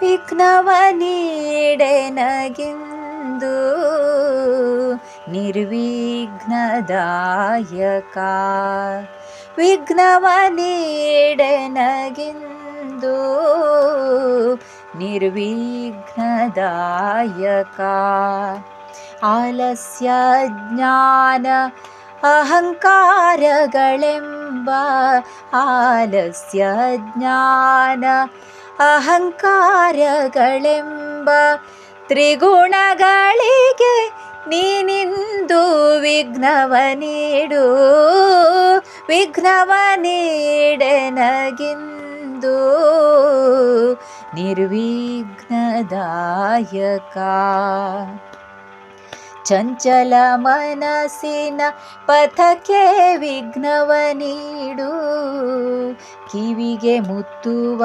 ವಿಘ್ನವ ನೀಡೆನಗಿಂದು ನಿರ್ವಿಘ್ನದಾಯಕ. ವಿಘ್ನವ ನೀಡೆನಗಿಂದು ನಿರ್ವಿಘ್ನದಾಯಕ. ಆಲಸ್ಯ ಜ್ಞಾನ ಅಹಂಕಾರಗಳೆಂಬ ಆಲಸ್ಯ ಜ್ಞಾನ ಅಹಂಕಾರಗಳೆಂಬ ತ್ರಿಗುಣಗಳಿಗೆ ನೀನಿಂದು ವಿಘ್ನವ ನೀಡು. ವಿಘ್ನವ ನೀಡೆನಗಿಂದು ನಿರ್ವಿಘ್ನದಾಯಕ. ಚಂಚಲ ಮನಸ್ಸಿನ ಪಥಕ್ಕೆ ವಿಘ್ನವ ನೀಡು. ಕಿವಿಗೆ ಮುತ್ತುವ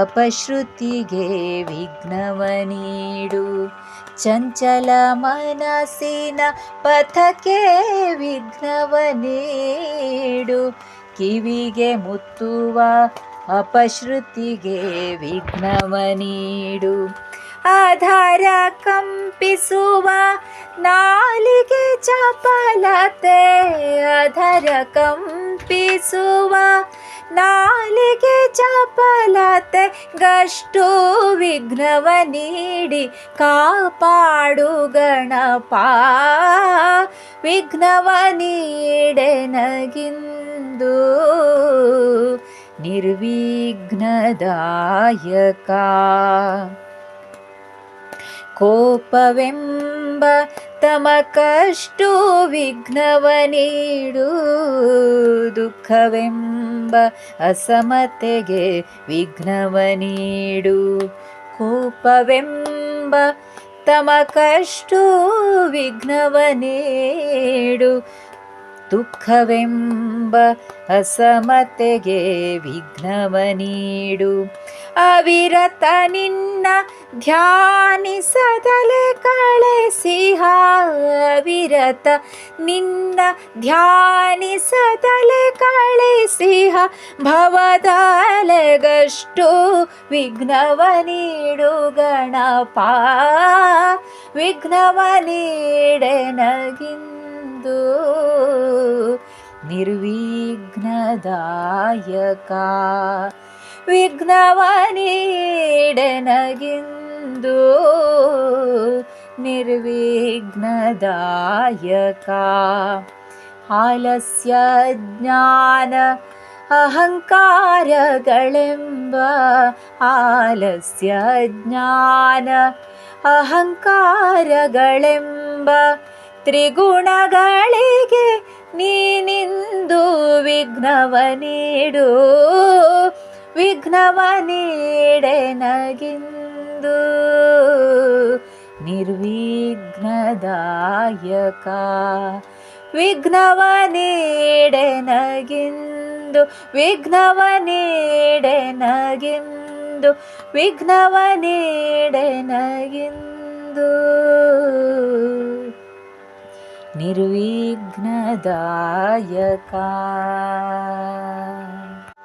ಅಪಶ್ರುತಿಗೆ ವಿಘ್ನವ ನೀಡು. ಚಂಚಲ ಮನಸ್ಸಿನ ಪಥಕ್ಕೆ ವಿಘ್ನವ ನೀಡು. ಕಿವಿಗೆ ಮುತ್ತುವ ಅಪಶ್ರುತಿಗೆ ವಿಘ್ನವ ನೀಡು. ಆಧಾರ ಕಂಪಿಸುವ ನಾಲಿಗೆ ಚಪಲತೆ, ಆಧಾರ ಕಂಪಿಸುವ ನಾಲಿಗೆ ಚಪಲತೆ ಗಷ್ಟು ವಿಘ್ನವ ನೀಡಿ ಕಾಪಾಡು ಗಣಪ ವಿಘ್ನವ ನೀಡೆನಗಿಂದು ನಿರ್ವಿಘ್ನದಾಯಕ ಕೋಪವೆಂಬ ತಮಕಷ್ಟು ವಿಘ್ನವ ನೀಡು, ದುಃಖವೆಂಬ ಅಸಮತೆಗೆ ವಿಘ್ನವ ನೀಡು. ಕೋಪವೆಂಬ ತಮಕಷ್ಟು ವಿಘ್ನವ ನೀಡು, ದುಃಖವೆಂಬ ಅಸಮತೆಗೆ ವಿಘ್ನವ ನೀಡು. ಅವಿರತ ನಿನ್ನ ಧ್ಯಾನಿಸದಲೆ ಕಳೆಸಿಹ ಅವಿರತ ನಿನ್ನ ಧ್ಯಾನಿಸದಲೆ ಕಳೆಸಿಹ ಭವದಲೆಗಷ್ಟು ವಿಘ್ನವ ನೀಡು ಗಣಪ, ವಿಘ್ನವ ನೀಡೆನಗಿಂದು ನಿರ್ವಿಘ್ನದಾಯಕ. ವಿಘ್ನವ ನೀಡೆನಗಿಂದು ನಿರ್ವಿಘ್ನದಾಯಕ. ಆಲಸ್ಯ ಜ್ಞಾನ ಅಹಂಕಾರಗಳೆಂಬ ಆಲಸ್ಯ ಜ್ಞಾನ ಅಹಂಕಾರಗಳೆಂಬ ತ್ರಿಗುಣಗಳಿಗೆ ನೀನಿಂದು ವಿಘ್ನವ ನೀಡು ವಿಘ್ನವ ನೀಡೆನಗಿಂದು ನಿರ್ವಿಘ್ನದಾಯಕ. ವಿಘ್ನವ ನೀಡೆನಗಿಂದು ವಿಘ್ನವ ನೀಡೆನಗಿಂದು ವಿಘ್ನವ ನೀಡೆನಗಿಂದು ನಿರ್ವಿಘ್ನದಾಯಕ.